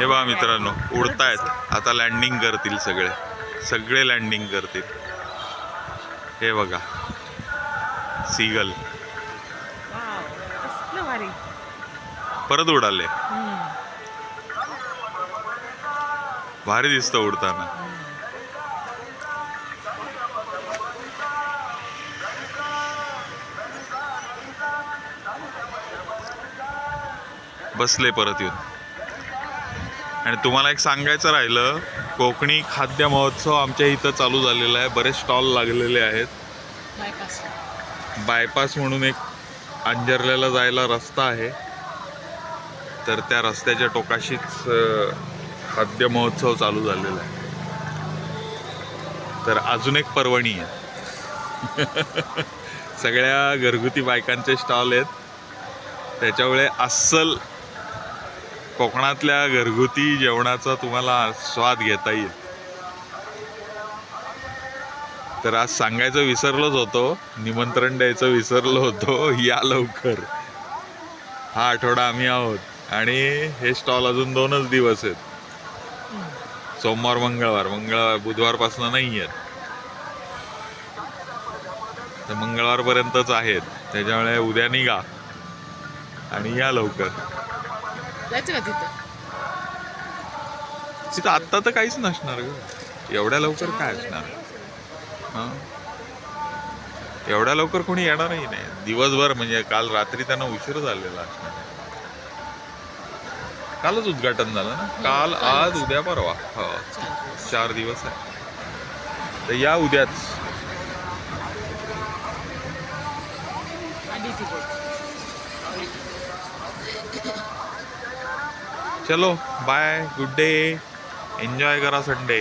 हे बघा मित्रांनो उडतायत. आता लँडिंग करतील सगळे. सगळे लँडिंग करतील. हे बघा. सीगल. परत उडाले. भारी दिसतं उडताना. बसले परत येऊन. आणि तुम्हाला एक सांगायचं राहिलं कोकणी खाद्य महोत्सव आमच्या इथं चालू झालेला आहे. बरेच स्टॉल लागलेले आहेत. बायपास म्हणून एक अंजरल्याला जायला रस्ता आहे. तर त्या रस्त्याच्या टोकाशीच खाद्य महोत्सव चालू झालेला आहे. तर अजून एक पर्वणी आहे. सगळ्या घरगुती बायकांचे स्टॉल आहेत. त्याच्यामुळे अस्सल कोकणातल्या घरगुती जेवणाचा तुम्हाला स्वाद घेता येईल. तर आज सांगायचं विसरलोच होतो निमंत्रण द्यायचं विसरलो होतो या लवकर. हा आठवडा आम्ही आहोत आणि हे स्टॉल अजून दोनच दिवस आहेत. सोमवार मंगळवार. मंगळवार बुधवारपासून नाही आहेत तर मंगळवारपर्यंतच आहेत. त्याच्यामुळे उद्या निघा आणि या लवकर. जायचं का तिथं? तिथं आत्ता तर काहीच नसणार ग. एवढ्या लवकर काय असणार? हं? एवढ्या लवकर कोणी येणारही नाही. दिवसभर म्हणजे काल रात्री त्यांना उशीर झालेला असणार. कालच उद्घाटन झालं ना? काल आज उद्या परवा. हो. चार दिवस आहे. तर या उद्याच. आधी तिथे चलो बाय गुड डे एन्जॉय करा संडे